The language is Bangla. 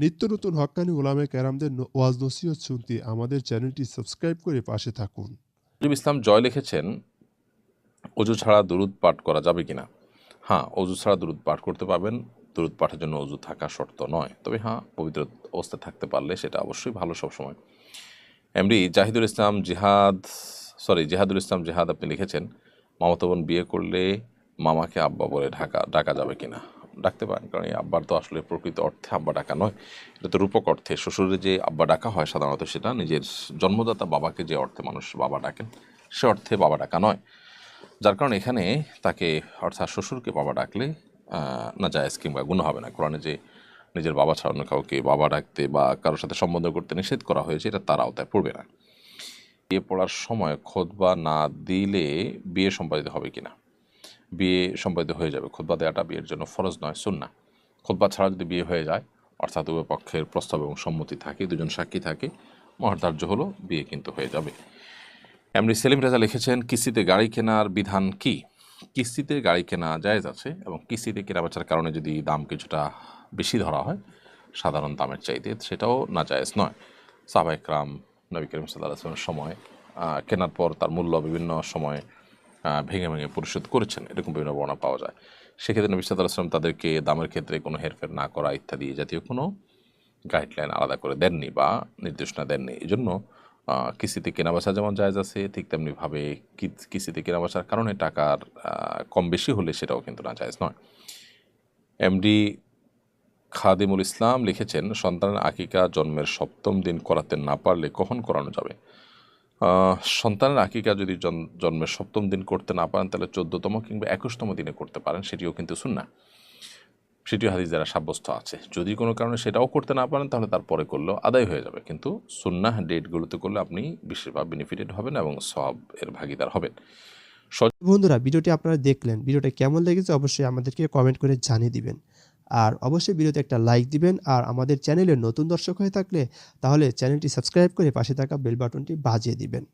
নিত্য নতুন হক্কানি ওলামে ক্যারামদের ওয়াজ নসিহত শুনতে আমাদের চ্যানেলটি সাবস্ক্রাইব করে পাশে থাকুন। ইসলাম জয় লিখেছেন অজু ছাড়া দুরুদ পাঠ করা যাবে কিনা? হ্যাঁ অজু ছাড়া দুরুদ পাঠ করতে পারবেন। দুরুদ পাঠের জন্য অজু থাকা শর্ত নয়। তবে হ্যাঁ পবিত্র অবস্থায় থাকতে পারলে সেটা অবশ্যই ভালো সবসময়। এমডি জাহিদুল ইসলাম জিহাদ, সরি, জিহাদুল ইসলাম জিহাদ আপনি লিখেছেন মামাতো বিয়ে করলে মামাকে আব্বা বলে ঢাকা ডাকা যাবে কিনা? ডাকতে পারেন, কারণ এই আব্বার তো আসলে প্রকৃত অর্থে আব্বা ডাকা নয়। এটা তো রূপক অর্থে। শ্বশুরে যে আব্বা ডাকা হয় সাধারণত সেটা নিজের জন্মদাতা বাবাকে যে অর্থে মানুষ বাবা ডাকেন, সে অর্থে বাবা ডাকা নয়। যার কারণে এখানে তাকে অর্থাৎ শ্বশুরকে বাবা ডাকলে না জায়েজ কিংবা গুণ হবে না। কোরআনে যে নিজের বাবা ছাড়ানো কাউকে বাবা ডাকতে বা কারোর সাথে সম্বন্ধ করতে নিষেধ করা হয়েছে, এটা তার আওতায় পড়বে না। বিয়ে পড়ার সময় খোদবা না দিলে বিয়ে সম্পাদিত হবে কিনা? বিয়ে সম্পাদিত হয়ে যাবে। খোদবা দেওয়াটা বিয়ের জন্য ফরজ নয় সুন্না খোদবা ছাড়া যদি বিয়ে হয়ে যায়, অর্থাৎ উভয় পক্ষের প্রস্তাব এবং সম্মতি থাকে, দুজন সাক্ষী থাকে মহার্ধার্য হলো বিয়ে কিন্তু হয়ে যাবে। এমনি সেলিম রাজা লিখেছেন, কিস্তিতে গাড়ি কেনার বিধান কি? কিস্তিতে গাড়ি কেনা জায়েজ আছে এবং কিস্তিতে কেনা বেচার কারণে যদি দাম কিছুটা বেশি ধরা হয়, সাধারণ দামের চাইতে সেটাও না জায়েজ নয় সাহবাইকরাম নবী করিম সাল্লাহ সময় কেনার পর তার মূল্য বিভিন্ন সময়ে ভেঙে ভেঙে পরিশোধ করেছেন। এরকম বিভিন্ন বর্ণনা পাওয়া যায়। সেক্ষেত্রে নবী সাল্লাহ আসলাম তাদেরকে দামের ক্ষেত্রে কোনো হেরফের না করা ইত্যাদি জাতীয় কোনো গাইডলাইন আলাদা করে দেননি বা নির্দেশনা দেননি। এই জন্য কিস্তিতে কেনাবেচা যেমন জায়জ আছে, ঠিক তেমনিভাবে কিস্তিতে কেনাবেচার কারণে টাকার কম বেশি হলে সেটাও কিন্তু না জায়জ নয়। এমডি খাদিমুল ইসলাম লিখেছেন, সন্তানের আকিকা জন্মের সপ্তম দিন করাতে না পারলে কখন করানো যাবে? সন্তানের আকিকা যদি জন- জন্মের সপ্তম দিন করতে না পারেন, তাহলে চোদ্দতম কিংবা একুশতম দিনে করতে পারেন, সেটিও কিন্তু শুননা সেটিও হাদিস দ্বারা সাব্যস্ত আছে। যদি কোনো কারণে সেটাও করতে না পারেন, তাহলে তারপরে করলেও আদায় হয়ে যাবে। কিন্তু সুন্নাহ ডেটগুলোতে করলে আপনি বিশেষভাবে বেনিফিটেড হবেন এবং সব এর ভাগিদার হবেন। বন্ধুরা, ভিডিওটি আপনারা দেখলেন। ভিডিওটা কেমন লেগেছে অবশ্যই আমাদেরকে কমেন্ট করে জানিয়ে দিবেন। আর অবশ্যই ভিডিওতে একটা লাইক দিবেন আর আমাদের চ্যানেলে নতুন দর্শক হয়ে থাকলে তাহলে চ্যানেলটি সাবস্ক্রাইব করে পাশে থাকা বেল বাটনটি বাজিয়ে দিবেন।